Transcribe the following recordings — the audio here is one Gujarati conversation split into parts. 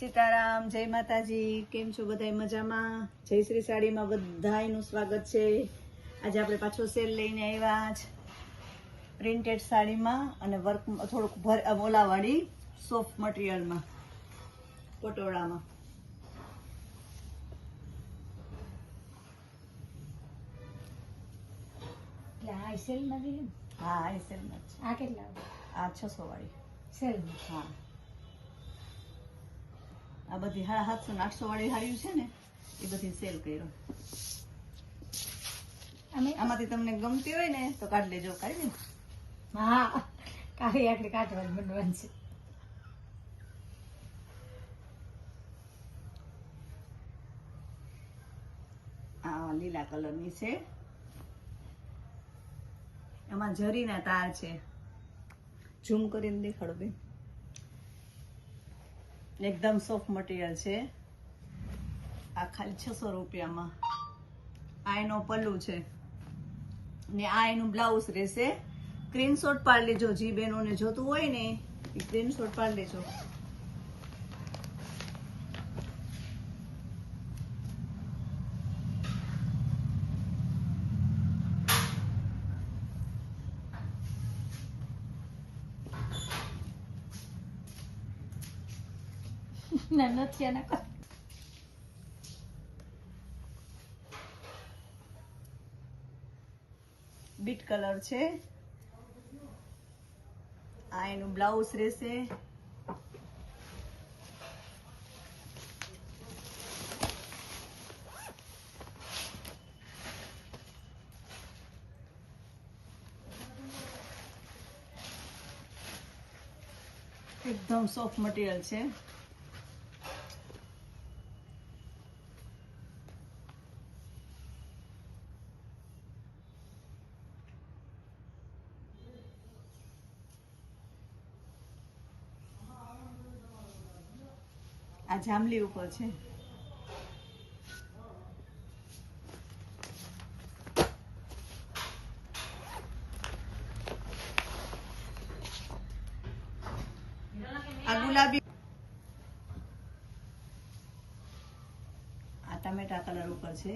સીતારામ જય માતાજી કેમ છો બધા મજામાં? જય શ્રી સાડીમાં બધાયનું સ્વાગત છે. આજે આપણે પાછો સેલ લઈને આવ્યા જ પ્રિન્ટેડ સાડીમાં અને વર્ક થોડુંક ભર ઓલાવાળી સોફ્ટ મટીરિયલમાં પટોળામાં. આ સેલમાં હા આ સેલમાં આ કેટલા? આ છસો વાળી. સેલમાં? હા. આ બધી સાડા સાતસો ને આઠસો વાળી સાડીઓ છે ને એ બધી સેલ કર્યો. આમાંથી તમને ગમતી હોય ને તો કાઢ લેજો કાઢી ને હા કાઢી આટલી કાઢવાની બનવાનું છે. આ લીલા કલરની છે. એમાં જરીના તાર છે. ઝૂમ કરીને દેખાડો બેન. એકદમ સોફ્ટ મટીરિયલ છે. આ ખાલી છસો રૂપિયામાં. આ એનો પલ્લુ છે. ને આ એનું બ્લાઉઝ રહેશે. સ્ક્રીનશોટ પાડી લેજો. જી બહેનોને જોતું હોય ને, એ સ્ક્રીનશોટ પાડી લેજો. નથી આના બીટ કલર છે. આ એનું બ્લાઉઝ રહેશે. એકદમ સોફ્ટ મટીરિયલ છે. આ જાંબલી ઉપર છે. આ ટમેટા કલર ઉપર છે.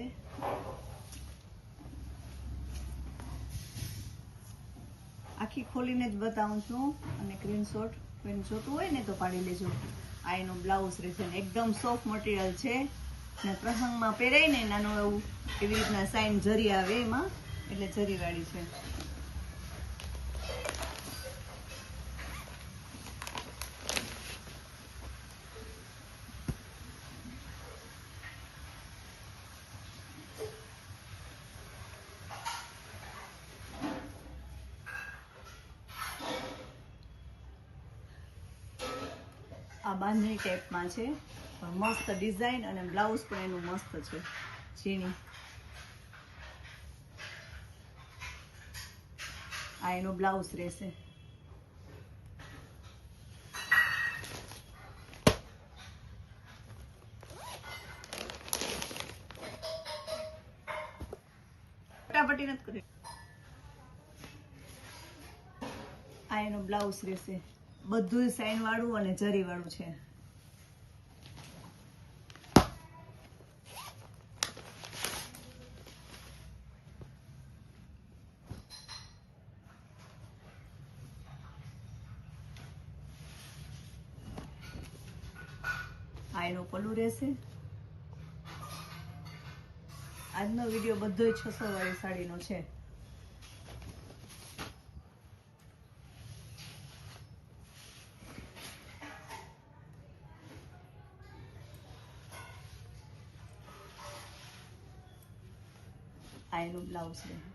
આખી ખોલીને જ બતાવું છું અને સ્ક્રીનશોટ ક્રીન જોતું હોય ને તો પાડી લેજો. આ એનો બ્લાઉઝ રહેશે એકદમ સોફ્ટ મટીરિયલ છે. ને પ્રસંગમાં પહેરાય ને નાનું એવું એવી રીતના સાઈન જરી આવે એમાં. એટલે જરીવાળી છે. આ બાંધણી ટાઈપમાં છે. મસ્ત ડિઝાઇન અને બ્લાઉઝ પણ એનું મસ્ત છે. ઝીણી. આ એનું બ્લાઉઝ રહેશે. ફટાફટી નથી કરી. આ એનો બ્લાઉઝ રહેશે. બધું સાઈન વાળું અને જરી વાળું છે. આ એનું પલ્લું રહેશે. આજનો વીડિયો બધો છસો વાળી સાડીનો છે. આ એનું બ્લાઉઝ છે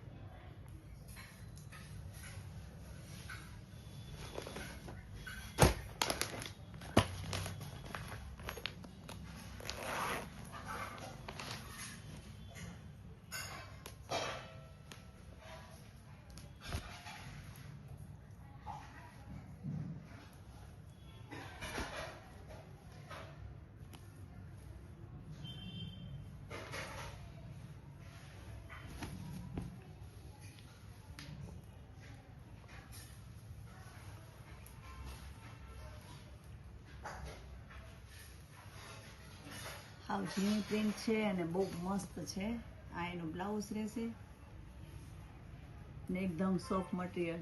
આવ ઝીણી પ્રિન્ટ છે અને બહુ મસ્ત છે. આ એનું બ્લાઉઝ રહેશે. ને એકદમ સોફ્ટ મટીરિયલ